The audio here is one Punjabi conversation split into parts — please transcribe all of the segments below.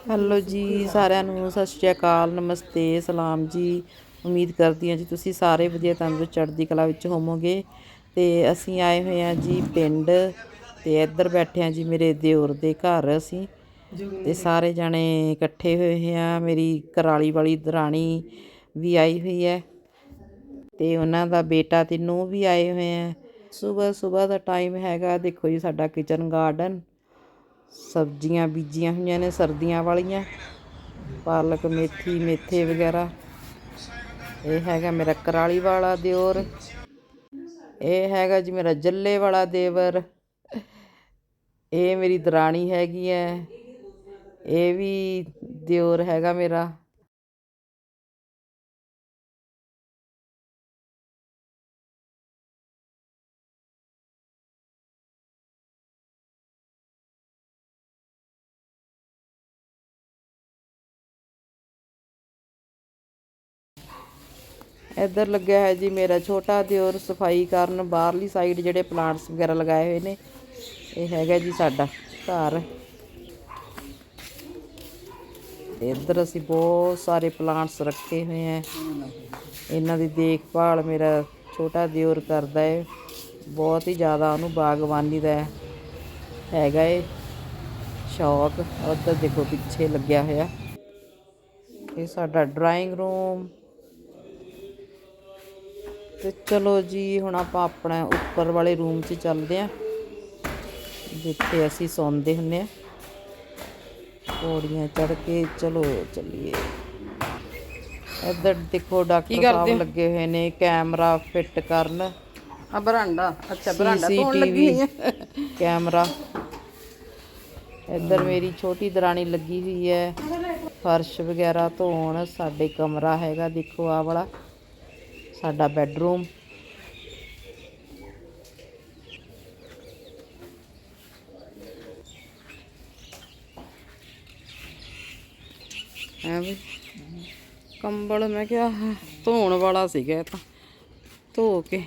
ਹੈਲੋ ਜੀ, ਸਾਰਿਆਂ ਨੂੰ ਸਤਿ ਸ਼੍ਰੀ ਅਕਾਲ, ਨਮਸਤੇ, ਸਲਾਮ ਜੀ। ਉਮੀਦ ਕਰਦੀ ਹਾਂ ਜੀ ਤੁਸੀਂ ਸਾਰੇ ਵਧੀਆ ਤੰਦਰੁਸਤ ਚੜ੍ਹਦੀ ਕਲਾ ਵਿੱਚ ਹੋਵੋਗੇ। ਤੇ ਅਸੀਂ ਆਏ ਹੋਏ ਹਾਂ ਜੀ ਪਿੰਡ ਤੇ ਇੱਧਰ ਬੈਠੇ ਹਾਂ ਜੀ ਮੇਰੇ ਦਿਓਰ ਦੇ ਘਰ ਅਸੀਂ। ਤੇ ਸਾਰੇ ਜਾਣੇ ਇਕੱਠੇ ਹੋਏ ਆ ਮੇਰੀ ਕਰਾਲੀ ਵਾਲੀ ਦਰਾਣੀ ਵੀ ਆਈ ਹੋਈ ਹੈ। ਤੇ ਉਹਨਾਂ ਦਾ ਬੇਟਾ ਤੇ ਨੂੰਹ ਵੀ ਆਏ ਹੋਏ ਆ ਸਵੇਰ ਸਵੇਰ ਦਾ ਟਾਈਮ ਹੈਗਾ, ਦੇਖੋ ਜੀ ਸਾਡਾ ਕਿਚਨ ਗਾਰਡਨ ਸਬਜ਼ੀਆਂ ਬੀਜੀਆਂ ਹੋਈਆਂ ਨੇ, ਸਰਦੀਆਂ ਵਾਲੀਆਂ, ਪਾਲਕ, ਮੇਥੀ, ਮੇਥੇ ਵਗੈਰਾ। ਇਹ ਹੈਗਾ ਮੇਰਾ ਕਰਾਲੀ ਵਾਲਾ ਦਿਓਰ। ਇਹ ਹੈਗਾ ਜੀ ਮੇਰਾ ਜੱਲੇ ਵਾਲਾ ਦੇਵਰ। ਇਹ ਮੇਰੀ ਦਰਾਣੀ ਹੈਗੀ ਹੈ ਇਹ ਵੀ ਦਿਓਰ ਹੈਗਾ ਮੇਰਾ। ਇੱਧਰ ਲੱਗਿਆ ਹੈ ਜੀ ਮੇਰਾ ਛੋਟਾ ਦਿਓਰ ਸਫ਼ਾਈ ਕਰਨ ਬਾਹਰਲੀ ਸਾਈਡ ਜਿਹੜੇ ਪਲਾਂਟਸ ਵਗੈਰਾ ਲਗਾਏ ਹੋਏ ਨੇ, ਇਹ ਹੈਗਾ ਜੀ ਸਾਡਾ ਘਰ। ਇੱਧਰ ਅਸੀਂ ਬਹੁਤ ਸਾਰੇ ਪਲਾਂਟਸ ਰੱਖੇ ਹੋਏ ਹੈ ਇਹਨਾਂ ਦੀ ਦੇਖਭਾਲ ਮੇਰਾ ਛੋਟਾ ਦਿਓਰ ਕਰਦਾ ਹੈ। ਬਹੁਤ ਹੀ ਜ਼ਿਆਦਾ ਉਹਨੂੰ ਬਾਗਬਾਨੀ ਦਾ ਹੈਗਾ ਏ ਸ਼ੌਕ। ਉੱਧਰ ਦੇਖੋ ਪਿੱਛੇ ਲੱਗਿਆ ਹੋਇਆ। ਇਹ ਸਾਡਾ ਡਰਾਇੰਗ ਰੂਮ ਤੇ ਚਲੋ ਜੀ ਹੁਣ ਆਪਾਂ ਆਪਣਾ ਉੱਪਰ ਵਾਲੇ ਰੂਮ 'ਚ ਚੱਲਦੇ ਆਂ ਜਿੱਥੇ ਅਸੀਂ ਸੌਂਦੇ ਹੁੰਨੇ ਆ ਪੌੜੀਆਂ ਚੜ ਕੇ ਚਲੋ ਚੱਲੀਏ। ਇੱਧਰ ਦੇਖੋ ਡਾਕਟਰ ਸਾਹਿਬ ਲੱਗੇ ਹੋਏ ਨੇ ਕੈਮਰਾ ਫਿੱਟ ਕਰਨ। ਆ ਬਰਾਂਡਾ। ਅੱਛਾ ਬਰਾਂਡਾ CCTV ਲੱਗੀ ਹੈ ਕੈਮਰਾ। ਇੱਧਰ ਮੇਰੀ ਛੋਟੀ ਦਰਾਣੀ ਲੱਗੀ ਹੋਈ ਹੈ। ਫਰਸ਼ ਵਗੈਰਾ ਧੋਣ ਸਾਡੇ ਕਮਰਾ ਹੈਗਾ ਦੇਖੋ ਆ ਵਾਲਾ। ਸਾਡਾ ਬੈੱਡਰੂਮ। ਹੈ ਵੀ ਕੰਬਲ ਮੈਂ ਕਿਹਾ ਧੋਣ ਵਾਲਾ ਸੀਗਾ ਇਹ ਤਾਂ, ਧੋ ਕੇ।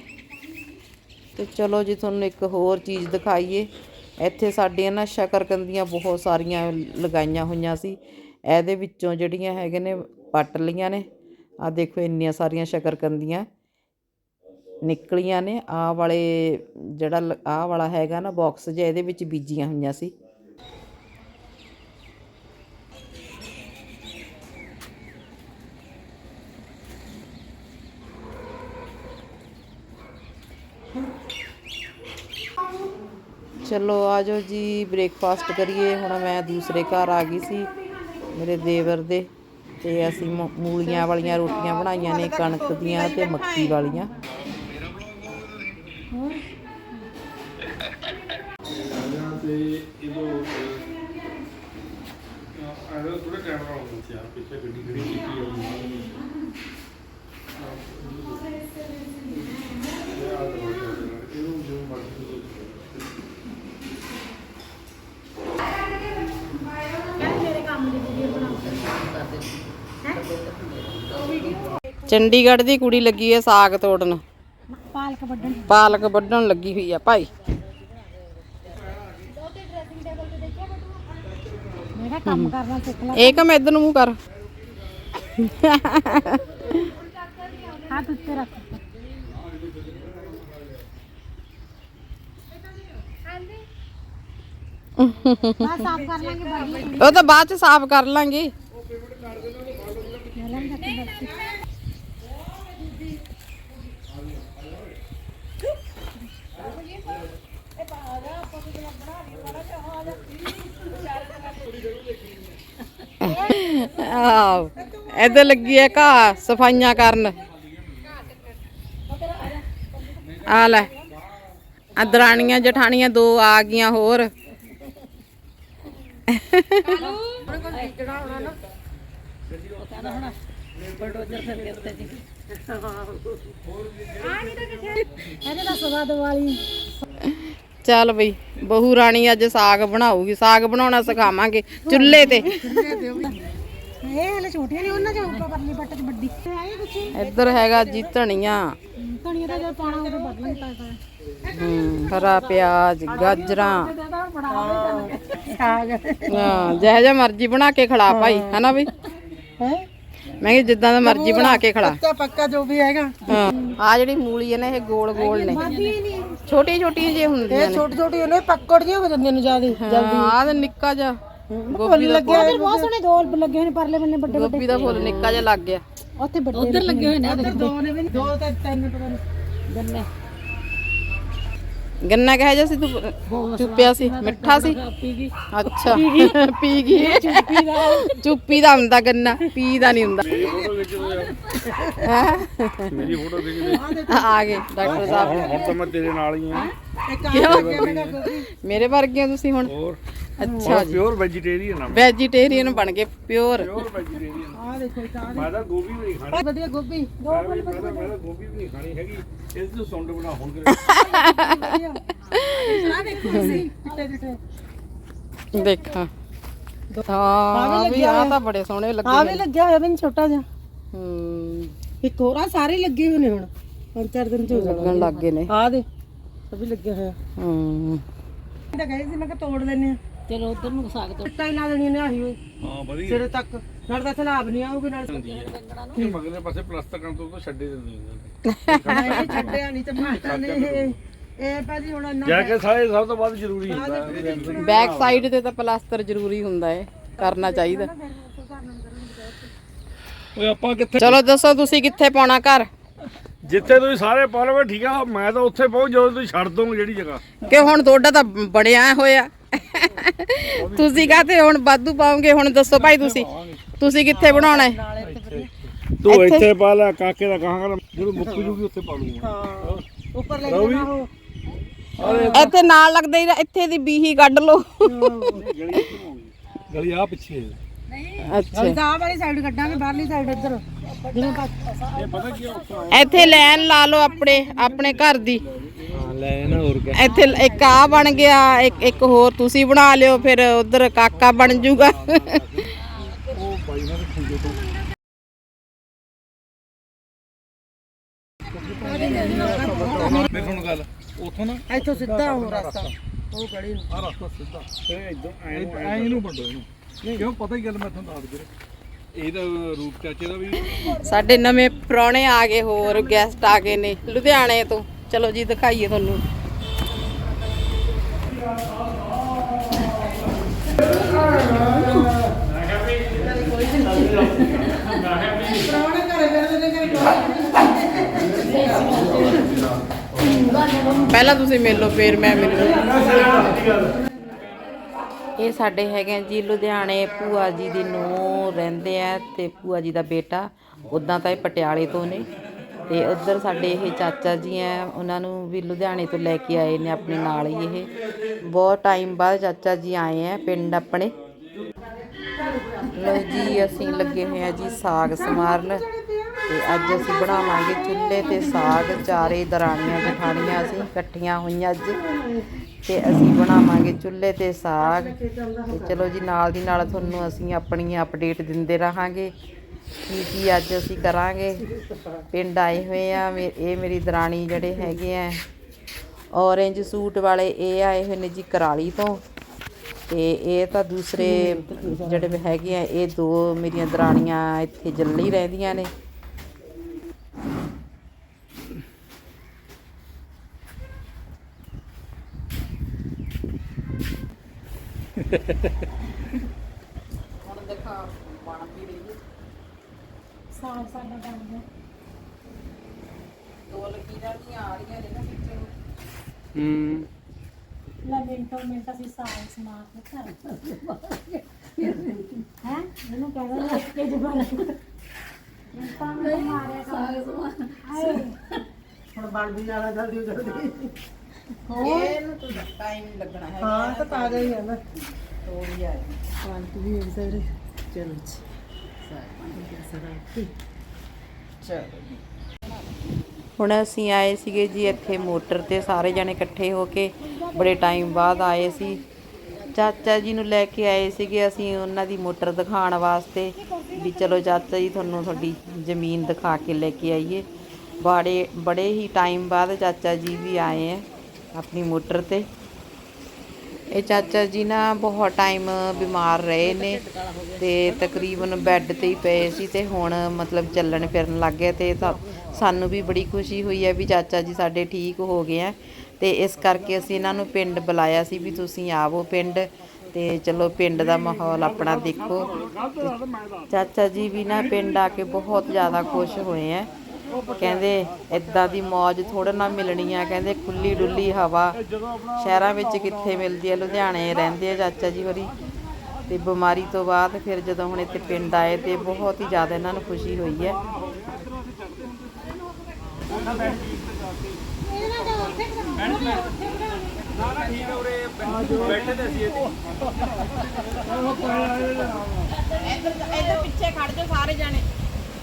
ਤੇ ਚਲੋ ਜੀ, ਤੁਹਾਨੂੰ ਇੱਕ ਹੋਰ ਚੀਜ਼ ਦਿਖਾਈਏ। ਇੱਥੇ ਸਾਡੀਆਂ ਨਾ ਸ਼ਕਰਕੰਦੀਆਂ ਬਹੁਤ ਸਾਰੀਆਂ ਲਗਾਈਆਂ ਹੋਈਆਂ ਸੀ। ਇਹਦੇ ਵਿੱਚੋਂ ਜਿਹੜੀਆਂ ਹੈਗੇ ਨੇ, ਪੱਟ ਲੀਆਂ ਨੇ। ਆ ਦੇਖੋ ਇੰਨੀਆਂ ਸਾਰੀਆਂ ਸ਼ਕਰਕੰਦੀਆਂ ਨਿਕਲੀਆਂ ਨੇ। ਆ ਵਾਲੇ ਜਿਹੜਾ ਆ ਵਾਲਾ ਹੈਗਾ ਨਾ ਬਾਕਸ ਜਿਹਾ, ਇਹਦੇ ਵਿੱਚ ਬੀਜੀਆਂ ਹੋਈਆਂ ਸੀ। ਚਲੋ ਆਜੋ ਜੀ ਬ੍ਰੇਕਫਾਸਟ ਕਰੀਏ। ਹੁਣ ਮੈਂ ਦੂਸਰੇ ਘਰ ਆ ਗਈ ਸੀ ਮੇਰੇ ਦੇਵਰ ਦੇ। ਤੇ ਅਸੀਂ ਮੂ- ਮੂਲੀਆਂ ਵਾਲੀਆਂ ਰੋਟੀਆਂ ਬਣਾਈਆਂ ਨੇ, ਕਣਕ ਦੀਆਂ ਤੇ ਮੱਕੀ ਵਾਲੀਆਂ। ਤੇ ਇਹਦੋਂ ਆਇਆ ਥੋੜਾ ਕੈਮਰਾ ਹੁੰਦਾ ਸੀ ਯਾਰ ਪਿੱਛੇ ਗੱਡੀ ਖੜੀ ਕੀਤੀ ਆ ਉਹ ਨਾਲ ਨਹੀਂ ਇਹਨੂੰ ਜੋ ਮਰਜ਼ੀ ਤੋਂ ਚੰਡੀਗੜ੍ਹ ਦੀ ਕੁੜੀ ਲੱਗੀ ਹੈ ਸਾਗ ਤੋੜਨ। ਪਾਲਕ ਵੱਢਣ। ਪਾਲਕ ਵੱਢਣ ਲੱਗੀ ਹੋਈ ਆ ਭਾਈ। ਮੈਂ ਕਿਹਾ ਕੰਮ ਕਰਨਾ ਸਿੱਖ ਲੈ। ਇਹ ਕਮ ਇਧਰ ਨੂੰ ਮੂੰਹ ਕਰ। ਹੱਥ ਉੱਤੇ ਰੱਖ। ਬਸ ਸਾਫ਼ ਕਰ ਲਾਂਗੇ ਬਾਕੀ ਉਹ ਤਾਂ ਬਾਅਦ ਚ ਸਾਫ਼ ਕਰ ਲਾਂਗੇ। ਆਹ, ਇੱਧਰ ਲੱਗੀ ਹੈ ਘਾਹ, ਸਫਾਈਆਂ ਕਰਨ। ਆ ਲੈ ਆ ਦਰਾਣੀਆਂ ਜਠਾਣੀਆਂ ਦੋ ਆ ਗਈਆਂ ਹੋਰ। ਚੱਲ ਬਈ, ਬਹੂ ਰਾਣੀ ਅੱਜ ਸਾਗ ਬਣਾਊਗੀ, ਸਾਗ ਬਣਾਉਣਾ ਸਿਖਾਵਾਂਗੇ, ਚੁੱਲ੍ਹੇ ਤੇ। ਇਹ ਹਲੇ ਛੋਟੀਆਂ ਨੇ ਉਹਨਾਂ ਚ ਉੱਪਰ ਪਰਲੀ ਬੱਟ ਚ ਵੱਡੀ। ਤੇ ਆਏ ਕੁਛ ਇੱਧਰ ਹੈਗਾ ਜੀ ਧਣੀਆਂ ਦਾ ਜਦ ਪਾਣਾ ਉਹਦੇ ਵੱਢ ਲੈਂਦਾ ਹੈ ਹੂੰ ਹਰਾ ਪਿਆਜ਼ ਗਾਜਰਾਂ। ਸਾਗ। ਹਾਂ ਜਿਹੋ ਜਿਹਾ ਮਰਜ਼ੀ ਬਣਾ ਕੇ ਖਿਲਾ ਭਾਈ ਹਨਾ ਵੀ? ਹੈ? ਮੈਂ ਕਿ ਜਿੱਦਾਂ ਦਾ ਮਰਜ਼ੀ ਬਣਾ ਕੇ ਖਿਲਾ। ਕੱਚਾ ਪੱਕਾ ਜੋ ਵੀ ਹੈਗਾ। ਹਾਂ। ਆ ਜਿਹੜੀ ਮੂਲੀ ਹੈ ਨਾ ਇਹ ਗੋਲ ਗੋਲ ਨੇ। ਛੋਟੀ ਛੋਟੀ ਜਿਹੀ ਹੁੰਦੀਆਂ ਨੇ। ਛੋਟੀ ਛੋਟੀ ਉਹਨੇ ਪੱਕੜ ਦੀਆਂ ਹੋ ਜਾਂਦੀਆਂ ਨੇ ਜਿਆਦੇ ਹਾਂ ਆ ਤੇ ਨਿੱਕਾ ਜਿਹਾ। ਗੋਭੀ ਦਾ ਲੱਗਿਆ ਬਹੁਤ ਸੋਹਣੇ ਦੋ ਲੱਗੇ ਹੋਏ ਨੇ ਪਰਲੇ ਬੰਨੇ ਵੱਡੇ ਗੋਭੀ ਦਾ ਫੁੱਲ ਨਿੱਕਾ ਜਿਹਾ ਲੱਗ ਗਿਆ। ਉੱਥੇ ਵੱਡੇ ਉੱਧਰ ਲੱਗੇ ਹੋਏ ਨੇ ਆ ਦੋ ਨੇ ਵੀ ਦੋ ਤੇ ਤਿੰਨ ਪਤਾ ਨਹੀਂ ਗੰਨੇ। ਗੰਨਾ ਕਿਹਾ ਜਿਹਾ ਸੀ ਤੂੰ ਚੁੱਪਿਆ ਸੀ ਮਿੱਠਾ ਸੀ? ਅੱਛਾ ਪੀ ਗਈ। ਚੁੱਪੀ ਦਾ। ਹੁੰਦਾ ਗੰਨਾ ਪੀ ਦਾ ਨਹੀਂ ਹੁੰਦਾ? ਮੇਰੀ ਫੋਟੋ ਖਿੱਚ ਦੇ ਆ ਗਏ ਡਾਕਟਰ ਸਾਹਿਬ। ਹੁਣ ਤਾਂ ਮੈਂ ਤੇਰੇ ਨਾਲ ਹੀ ਆ। ਮੇਰੇ ਵਰਗੇ ਹੋ ਤੁਸੀਂ? ਹੁਣ? ਹੋਰ? ਅੱਛਾ ਜੀ। ਪਿਓਰ ਵੈਜੀਟੇਰੀਅਨ ਆ ਵੈਜੀਟੇਰੀਅਨ ਬਣ ਗਏ ਪਿਓਰ ਪਿਓਰ ਵੈਜੀਟੇਰੀਅਨ ਆ। ਦੇਖੋ ਤਾਂ ਮੈਂ ਤਾਂ ਗੋਭੀ ਵੀ ਨਹੀਂ ਖਾਣੀ। ਵਧੀਆ ਗੋਭੀ। ਦੋ ਮੈਂ ਵੀ- ਮੈਂ ਤਾਂ ਮੈਂ ਤਾਂ ਗੋਭੀ ਵੀ ਨਹੀਂ ਖਾਣੀ ਹੈਗੀ। ਇਸ ਤੋਂ ਸੁੰਡ ਬਣਾ ਹੁਣ ਕਰੇ ਆ ਦੇਖੋ ਤੁਸੀਂ ਚਿੱਟੇ ਚਿੱਟੇ। ਦੇਖਾਂ। ਹਾਂ ਵੀ ਆ ਤਾਂ ਬੜੇ ਸੋਹਣੇ ਆ ਲੱਗੇ ਵੀ ਲੱਗਿਆ ਹੋਇਆ ਵੀ ਛੋਟਾ ਜਿਹਾ। ਹੂੰ। ਇੱਕ ਹੋਰ ਆ ਸਾਰੇ ਲੱਗੇ ਹੋਏ ਨੇ ਹੁਣ। ਪੰਜ ਚਾਰ ਦਿਨ ਚ ਲੱਗਣ ਲੱਗ ਗਏ ਨੇ। ਆ ਦੇ ਸਭ ਵੀ ਲੱਗਿਆ ਹੋਇਆ। ਹੂੰ। ਤਾਂ ਗਏ ਸੀ ਮੈਂ ਕਿਹਾ ਤੋੜ ਲੈਨੇ ਆ ਚਲੋ ਉਧਰ ਨੂੰ ਸਾਗ ਤੋੜ। ਟਾਈ ਲਾ ਦੇਣੀ ਨੇ ਆਹੀ ਹੋਈ। ਹਾਂ ਵਧੀਆ। ਸਿਰੇ ਤੱਕ। ਨਾਲ ਤਾਂ ਸਲਾਬ ਨਹੀਂ ਆਊਗੀ ਨਾਲ ਇਹ ਮਗਲੇ ਪਾਸੇ ਪਲਾਸਟਰ ਕਰਨ ਤੋਂ ਤਾਂ ਛੱਡੇ ਦਿੰਦੇ ਇਹ ਛੱਡਿਆ ਨਹੀਂ ਤੇ ਮਾਰਤਾ ਨੇ ਇਹ। ਇਹ ਭਾਜੀ ਹੁਣ ਇੰਨਾ ਜਾ ਕੇ ਸਾਰੇ ਸਭ ਤੋਂ ਵੱਧ ਜ਼ਰੂਰੀ ਹੁੰਦਾ। ਹੈ। ਬੈਕ ਸਾਈਡ ਤੇ ਤਾਂ ਪਲਾਸਟਰ ਜ਼ਰੂਰੀ ਹੁੰਦਾ ਹੈ ਕਰਨਾ ਚਾਹੀਦਾ। ਓਏ ਆਪਾਂ ਕਿੱਥੇ ਚਲੋ ਦੱਸੋ ਤੁਸੀਂ ਕਿੱਥੇ ਪਾਉਣਾ ਘਰ? ਜਿੱਥੇ ਤੁਸੀਂ ਸਾਰੇ ਪਾ ਲਓਗੇ ਠੀਕ ਆ ਮੈਂ ਤਾਂ ਉੱਥੇ ਪਹੁੰਚ ਜਦੋਂ ਤੁਸੀਂ ਛੱਡ ਦੋਗੇ ਜਿਹੜੀ ਜਗ੍ਹਾ। ਕਿ ਹੁਣ ਤੁਹਾਡਾ ਤਾਂ ਬਣਿਆ ਹੋਇਆ। ਤੁਸੀਂ ਕਾਹਤੇ ਹੁਣ ਵਾਧੂ ਪਾਉਂਗੇ ਹੁਣ ਦੱਸੋ ਭਾਈ ਤੁਸੀਂ। ਤੁਸੀਂ ਕਿੱਥੇ ਬਣਾਉਣਾ ਹੈ? ਤੂੰ ਇੱਥੇ? ਪਾ ਲੈ ਕਾਕੇ ਦਾ ਕਹਾਂਗਾ ਜਦੋਂ ਮੁੱਕ ਜੂਗੀ ਉੱਥੇ ਪਾ ਲੂੰਗਾ ਹਾਂ ਉੱਪਰ ਲੈ ਹੋ ਇੱਥੇ ਨਾਲ ਲੱਗਦਾ ਹੀ ਇੱਥੇ ਦੀ ਬੀਹੀ ਕੱਢ ਲਓ। ਗਲੀ ਇੱਥੇ ਹੋਊਗੀ ਗਲੀ ਆ ਪਿੱਛੇ ਹੈ। ਅੱਛਾ। ਆਹ ਵਾਲੀ ਸਾਈਡ ਕੱਢਾਂਗੇ ਬਾਹਰਲੀ ਸਾਈਡ ਇੱਧਰ। ਇੱਥੇ ਲਾਈਨ ਲਾ ਲਓ ਆਪਣੇ ਆਪਣੇ ਘਰ ਦੀ। ਹਾਂ ਲੈ ਨਾ ਹੋਰ ਕਿਆ ਇੱਥੇ ਇੱਕ ਆ ਬਣ ਗਿਆ ਇੱਕ ਇੱਕ ਹੋਰ ਤੁਸੀਂ ਬਣਾ ਲਿਓ ਫਿਰ ਉਧਰ ਕਾਕਾ ਬਣ ਜਾਊਗਾ ਉਹ ਬਾਈ ਨਾਲ ਖੁੰਝੇ ਤੋਂ ਮੇਰੀ ਸੁਣ ਗੱਲ ਉਥੋਂ ਨਾ ਇੱਥੋਂ ਸਿੱਧਾ ਉਹ ਰਸਤਾ। ਉਹ ਗੜੀ ਨੂੰ। ਆ ਰਸਤਾ ਸਿੱਧਾ। ਤੇ ਇਦਾਂ ਐ ਇਹਨੂੰ ਵੰਡੋ ਇਹਨੂੰ। ਕਿਉਂ? ਪਤਾ ਹੀ ਗੱਲ ਮੈਂ ਤੁਹਾਨੂੰ ਦੱਸ ਵੀਰੇ ਇਹਦਾ ਰੂਪ ਚਾਚੇ ਦਾ ਵੀ ਸਾਡੇ ਨਵੇਂ ਪ੍ਰਾਹੁਣੇ ਆ ਗਏ, ਹੋਰ ਗੈਸਟ ਆ ਗਏ ਨੇ, ਲੁਧਿਆਣੇ ਤੋਂ। ਚਲੋ ਜੀ, ਦਿਖਾਈਏ ਤੁਹਾਨੂੰ। ਪਹਿਲਾਂ ਤੁਸੀਂ ਮਿਲੋ ਲਓ, ਫਿਰ ਮੈਂ ਮਿਲੂ ਇਹ ਸਾਡੇ ਹੈਗੇ ਜੀ, ਲੁਧਿਆਣੇ ਭੂਆ ਜੀ ਦੀ ਨੂੰ ਰਹਿੰਦੇ ਆ ਤੇ ਭੂਆ ਜੀ ਦਾ ਬੇਟਾ ਉਦਾਂ ਤਾਂ ਇਹ ਪਟਿਆਲੇ ਤੋਂ ਨੇ। ਤੇ ਉੱਧਰ ਸਾਡੇ ਇਹ ਚਾਚਾ ਜੀ ਆ ਉਹਨਾਂ ਨੂੰ ਵੀ ਲੁਧਿਆਣੇ ਤੋਂ ਲੈ ਕੇ ਆਏ ਨੇ ਆਪਣੇ ਨਾਲ ਹੀ ਇਹ। ਬਹੁਤ ਟਾਈਮ ਬਾਅਦ ਚਾਚਾ ਜੀ ਆਏ ਆ ਪਿੰਡ ਆਪਣੇ। ਲੋ ਜੀ, ਅਸੀਂ ਲੱਗੇ ਹੋਏ ਆ ਜੀ ਸਾਗ ਸਮਾਰਨ। ਤੇ ਅੱਜ ਅਸੀਂ ਬਣਾਵਾਂਗੇ ਚੁੱਲ੍ਹੇ ਤੇ ਸਾਗ, ਚਾਰੇ ਦਰਾਣੀਆਂ, ਜਠਾਣੀਆਂ ਅਸੀਂ ਇਕੱਠੀਆਂ ਹੋਈਆਂ ਅੱਜ। ਤੇ ਅਸੀਂ ਬਣਾਵਾਂਗੇ ਚੁੱਲ੍ਹੇ ਤੇ ਸਾਗ। ਤੇ ਚਲੋ ਜੀ, ਨਾਲ ਦੀ ਨਾਲ ਤੁਹਾਨੂੰ ਅਸੀਂ ਆਪਣੀ ਅਪਡੇਟ ਦਿੰਦੇ ਰਹਾਂਗੇ ਕੀ ਕੀ ਅੱਜ ਅਸੀਂ ਕਰਾਂਗੇ। ਪਿੰਡ ਆਏ ਹੋਏ ਆ, ਮੇ- ਇਹ ਮੇਰੀ ਦਰਾਣੀ ਜਿਹੜੇ ਹੈਗੇ ਆ ਔਰੇਂਜ ਸੂਟ ਵਾਲੇ, ਇਹ ਆਏ ਹੋਏ ਨੇ ਜੀ ਕਰਾਲੀ ਤੋਂ। ਤੇ ਇਹ ਤਾਂ ਦੂਸਰੇ ਜਿਹੜੇ ਹੈਗੇ ਆ, ਇਹ ਦੋ ਮੇਰੀਆਂ ਦਰਾਣੀਆਂ ਇੱਥੇ ਜੱਲੀ ਰਹਿੰਦੀਆਂ ਨੇ। ਸਾਗ ਸਾਡਾ ਬਣ ਗਿਆ ਦੋ ਲਕੀਰਾਂ ਦੀਆਂ ਆ ਰਹੀਆਂ ਨੇ ਨਾ ਵਿੱਚੋਂ। ਹੂੰ। ਲੈ ਮਿੰਟੋ ਮਿੰਟ ਅਸੀਂ ਸਾਗ ਸਮਾ ਕੇ ਘਰ ਹੈ। ਮੈਨੂੰ ਕਹਿੰਦਾ ਕੇ ਜਵਾਨ ਮਿੰਟਾਂ ਨੂੰ ਮਾਰਿਆ ਸਾਗ ਸਮਾ ਹੁਣ ਬਣ ਵੀ ਜਾਣਾ ਜਲਦੀ ਜਲਦੀ ਇਹਨੂੰ ਤਾਂ ਟਾਈਮ ਲੱਗਣਾ ਹੈ ਹਾਂ ਤਾਂ ਤਾਜ਼ਾ ਹੀ ਹੈ ਨਾ। ਤੋੜੀ ਆ ਪਾਲਕ ਵੀ ਇੱਕ ਸਾਈਡ ਚਲੋ ਹੁਣ ਅਸੀਂ ਆਏ ਸੀਗੇ ਜੀ ਇੱਥੇ ਮੋਟਰ ਤੇ, ਸਾਰੇ ਜਣੇ ਇਕੱਠੇ ਹੋ ਕੇ, ਬੜੇ ਟਾਈਮ ਬਾਅਦ ਆਏ ਸੀ। ਚਾਚਾ ਜੀ ਨੂੰ ਲੈ ਕੇ ਆਏ ਸੀਗੇ ਅਸੀਂ ਉਹਨਾਂ ਦੀ ਮੋਟਰ ਦਿਖਾਉਣ ਵਾਸਤੇ, ਵੀ ਚਲੋ ਚਾਚਾ ਜੀ ਤੁਹਾਨੂੰ ਤੁਹਾਡੀ ਜ਼ਮੀਨ ਦਿਖਾ ਕੇ ਲੈ ਕੇ ਆਈਏ। ਬਾੜੇ, ਬੜੇ ਹੀ ਟਾਈਮ ਬਾਅਦ ਚਾਚਾ ਜੀ ਵੀ ਆਏ ਹੈ ਆਪਣੀ ਮੋਟਰ ਤੇ। ਇਹ ਚਾਚਾ ਜੀ ਨਾ ਬਹੁਤ ਟਾਈਮ ਬਿਮਾਰ ਰਹੇ ਨੇ ਤੇ ਤਕਰੀਬਨ ਬੈੱਡ ਤੇ ਹੀ ਪਏ ਸੀ ਤੇ ਹੁਣ ਮਤਲਬ ਚੱਲਣ ਫਿਰਨ ਲੱਗ ਗਏ ਤੇ ਸਾਨੂੰ ਵੀ ਬੜੀ ਖੁਸ਼ੀ ਹੋਈ ਹੈ ਵੀ ਚਾਚਾ ਜੀ ਸਾਡੇ ਠੀਕ ਹੋ ਗਏ ਆ ਤੇ ਇਸ ਕਰਕੇ ਅਸੀਂ ਇਹਨਾਂ ਨੂੰ ਪਿੰਡ ਬੁਲਾਇਆ ਸੀ ਵੀ ਤੁਸੀਂ ਆਵੋ ਪਿੰਡ ਤੇ ਚਲੋ ਪਿੰਡ ਦਾ ਮਾਹੌਲ ਆਪਣਾ ਦੇਖੋ। ਚਾਚਾ ਜੀ ਵੀ ਨਾ ਪਿੰਡ ਆ ਕੇ ਬਹੁਤ ਜ਼ਿਆਦਾ ਖੁਸ਼ ਹੋਏ ਆ ਕਹਿੰਦੇ ਇਦਾਂ ਦੀ ਮੌਜ ਥੋੜਾ ਨਾ ਮਿਲਣੀ ਆ, ਕਹਿੰਦੇ ਖੁੱਲੀ ਡੁੱਲੀ ਹਵਾ ਸ਼ਹਿਰਾਂ ਵਿੱਚ ਕਿੱਥੇ ਮਿਲਦੀ ਹੈ ਲੁਧਿਆਣੇ ਰਹਿੰਦੇ ਆ ਚਾਚਾ ਜੀ ਹੋਰੀ। ਤੇ ਬਿਮਾਰੀ ਤੋਂ ਬਾਅਦ ਫਿਰ ਜਦੋਂ ਹੁਣ ਇੱਥੇ ਪਿੰਡ ਆਏ ਤੇ ਬਹੁਤ ਹੀ ਜ਼ਿਆਦਾ ਇਹਨਾਂ ਨੂੰ ਖੁਸ਼ੀ ਹੋਈ ਹੈ। ਇਹਨਾਂ ਦਾ ਉੱਥੇ ਕਰਾਉਣਾ ਉੱਥੇ ਕਰਾਉਣਾ ਇੱਧਰ ਪਿੱਛੇ ਖੜ ਜਾਓ ਸਾਰੇ ਜਾਣੇ।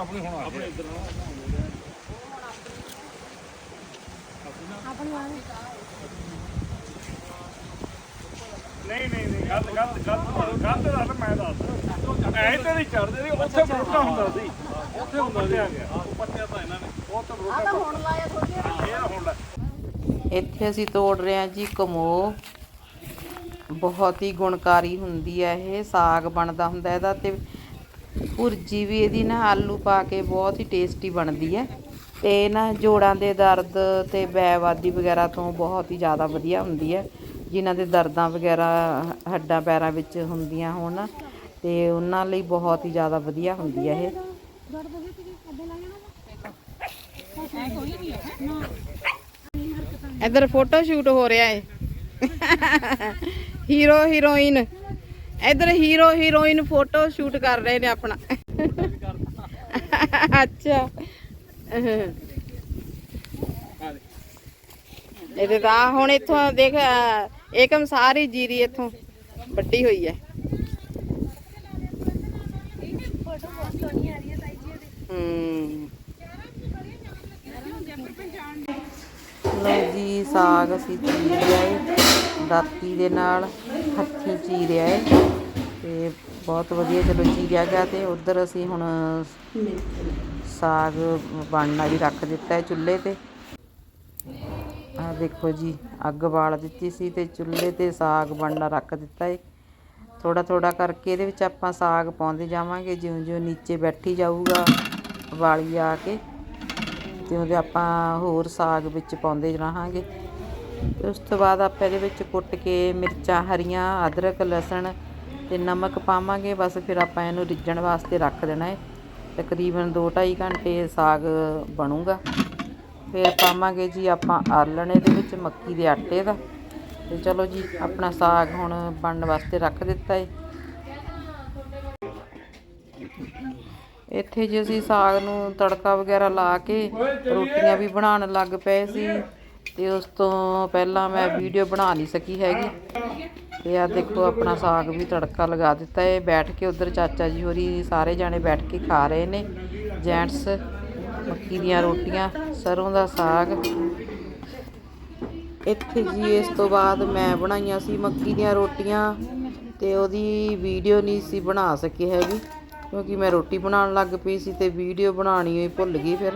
ਆਪਣੀ ਹੁਣ ਆਪਣੇ ਇੱਧਰ ਨਹੀਂ ਨਹੀਂ ਨਹੀਂ ਗੱਲ ਗੱਲ ਗੱਲ ਗੱਲ ਤਾਂ ਦੱਸ ਮੈਂ ਦੱਸ। ਐ ਤੇ ਨਹੀਂ ਚੜਦੇ ਸੀ ਉੱਥੇ ਬਰੋਟਾ ਹੁੰਦਾ ਸੀ। ਉੱਥੇ ਹੁੰਦਾ ਸੀ। ਉਹ ਪੱਟਿਆ ਤਾਂ ਇਹਨਾਂ ਨੇ। ਉਹ ਤਾਂ ਬਰੋਟਾ ਤਾਂ ਹੁਣ ਲਾਇਆ ਥੋੜੀ ਇਹ ਹੁਣ ਲਾਇਆ ਇੱਥੇ ਅਸੀਂ ਤੋੜ ਰਹੇ ਹਾਂ ਜੀ ਕਮੋ ਬਹੁਤ ਹੀ ਗੁਣਕਾਰੀ ਹੁੰਦੀ ਹੈ ਇਹ ਸਾਗ ਬਣਦਾ ਹੁੰਦਾ ਇਹਦਾ ਤੇ ਭੁਰਜੀ ਵੀ ਇਹਦੀ ਨਾ ਆਲੂ ਪਾ ਕੇ ਬਹੁਤ ਹੀ ਟੇਸਟੀ ਬਣਦੀ ਹੈ। ਤੇ ਨਾ ਜੋੜਾਂ ਦੇ ਦਰਦ ਤੇ ਬੈਵਾਦੀ ਵਗੈਰਾ ਤੋਂ ਬਹੁਤ ਹੀ ਜ਼ਿਆਦਾ ਵਧੀਆ ਹੁੰਦੀ ਹੈ। ਜਿਨ੍ਹਾਂ ਦੇ ਦਰਦਾਂ ਵਗੈਰਾ, ਹੱਡਾਂ ਪੈਰਾਂ ਵਿੱਚ ਹੁੰਦੀਆਂ ਹੋਣ ਤੇ ਉਹਨਾਂ ਲਈ ਬਹੁਤ ਹੀ ਜ਼ਿਆਦਾ ਵਧੀਆ ਹੁੰਦੀ ਹੈ ਇਹ। ਇੱਧਰ ਫੋਟੋ ਸ਼ੂਟ ਹੋ ਰਿਹਾ ਹੈ ਹੀਰੋ ਹੀਰੋਇਨ ਇੱਧਰ ਹੀਰੋ ਹੀਰੋਇਨ ਫੋਟੋ ਸ਼ੂਟ ਕਰ ਰਹੇ ਨੇ ਆਪਣਾ। ਅੱਛਾ। ਇਹਦੇ ਤਾਂ ਹੁਣ ਇੱਥੋਂ ਦੇਖ ਏਕਮ ਸਾਰੀ ਜੀਰੀ ਇੱਥੋਂ ਵੱਡੀ ਹੋਈ ਹੈ। ਹੂੰ। ਜੀ, ਸਾਗ ਅਸੀਂ ਚੀਰਿਆ ਏ ਦਾਤੀ ਦੇ ਨਾਲ। ਹੱਥੀਂ ਚੀਰਿਆ ਹੈ ਤੇ ਬਹੁਤ ਵਧੀਆ ਚਲੋ ਚੀਰਿਆ ਗਿਆ ਤੇ ਉਧਰ ਅਸੀਂ ਹੁਣ ਸਾਗ ਬਣਨਾ ਵੀ ਰੱਖ ਦਿੱਤਾ ਹੈ ਚੁੱਲ੍ਹੇ ਤੇ। ਆਹ ਦੇਖੋ ਜੀ, ਅੱਗ ਬਾਲ ਦਿੱਤੀ ਸੀ ਤੇ ਚੁੱਲ੍ਹੇ ਤੇ ਸਾਗ ਬਣਨਾ ਰੱਖ ਦਿੱਤਾ ਏ। ਥੋੜਾ ਥੋੜਾ ਕਰਕੇ ਇਹਦੇ ਵਿੱਚ ਆਪਾਂ ਸਾਗ ਪਾਉਂਦੇ ਜਾਵਾਂਗੇ ਜਿਉਂ ਜਿਉਂ ਨੀਚੇ ਬੈਠੀ ਜਾਊਗਾ ਵਾਲੀ ਆ ਕੇ, ਤੇ ਉਹਦੇ ਆਪਾਂ ਹੋਰ ਸਾਗ ਵਿੱਚ ਪਾਉਂਦੇ ਰਹਾਂਗੇ। ਤੇ ਉਸ ਤੋਂ ਬਾਅਦ ਆਪਾਂ ਇਹਦੇ ਵਿੱਚ ਕੁੱਟ ਕੇ ਮਿਰਚਾਂ, ਹਰੀਆਂ, ਅਦਰਕ, ਲਸਣ ਤੇ ਨਮਕ ਪਾਵਾਂਗੇ। ਬਸ ਫਿਰ ਆਪਾਂ ਇਹਨੂੰ ਰਿੱਝਣ ਵਾਸਤੇ ਰੱਖ ਦੇਣਾ ਹੈ। ਤਕਰੀਬਨ 2-2.5 ਘੰਟੇ ਸਾਗ ਬਣੂਗਾ। ਫਿਰ ਪਾਵਾਂਗੇ ਜੀ ਆਪਾਂ ਆਲਣ ਇਹਦੇ ਵਿੱਚ ਮੱਕੀ ਦੇ ਆਟੇ ਦਾ। ਤੇ ਚਲੋ ਜੀ, ਆਪਣਾ ਸਾਗ ਹੁਣ ਬਣਨ ਵਾਸਤੇ ਰੱਖ ਦਿੱਤਾ ਹੈ ਇੱਥੇ ਜੇ ਅਸੀਂ ਸਾਗ ਨੂੰ ਤੜਕਾ ਵਗੈਰਾ ਲਾ ਕੇ ਰੋਟੀਆਂ ਵੀ ਬਣਾਉਣ ਲੱਗ ਪਏ ਸੀ। ਤੇ ਉਸ ਤੋਂ ਪਹਿਲਾਂ ਮੈਂ ਵੀਡੀਓ ਬਣਾ ਨਹੀਂ ਸਕੀ ਹੈਗੀ। ਤੇ ਆ ਦੇਖੋ, ਆਪਣਾ ਸਾਗ ਵੀ ਤੜਕਾ ਲਗਾ ਦਿੱਤਾ ਹੈ ਬੈਠ ਕੇ ਉਧਰ ਚਾਚਾ ਜੀ ਹੋਰੀ ਸਾਰੇ ਜਾਣੇ ਬੈਠ ਕੇ ਖਾ ਰਹੇ ਨੇ। ਜੈਂਟਸ, ਮੱਕੀ ਦੀਆਂ ਰੋਟੀਆਂ, ਸਰੋਂ ਦਾ ਸਾਗ। ਇੱਥੇ ਜੀ ਇਸ ਤੋਂ ਬਾਅਦ ਮੈਂ ਬਣਾਈਆਂ ਸੀ ਮੱਕੀ ਦੀਆਂ ਰੋਟੀਆਂ ਤੇ ਉਹਦੀ ਵੀਡੀਓ ਨਹੀਂ ਸੀ ਬਣਾ ਸਕੀ ਹੈਗੀ। ਕਿਉਂਕਿ ਮੈਂ ਰੋਟੀ ਬਣਾਉਣ ਲੱਗ ਪਈ ਸੀ ਤੇ ਵੀਡੀਓ ਬਣਾਉਣੀ ਭੁੱਲ ਗਈ ਫਿਰ।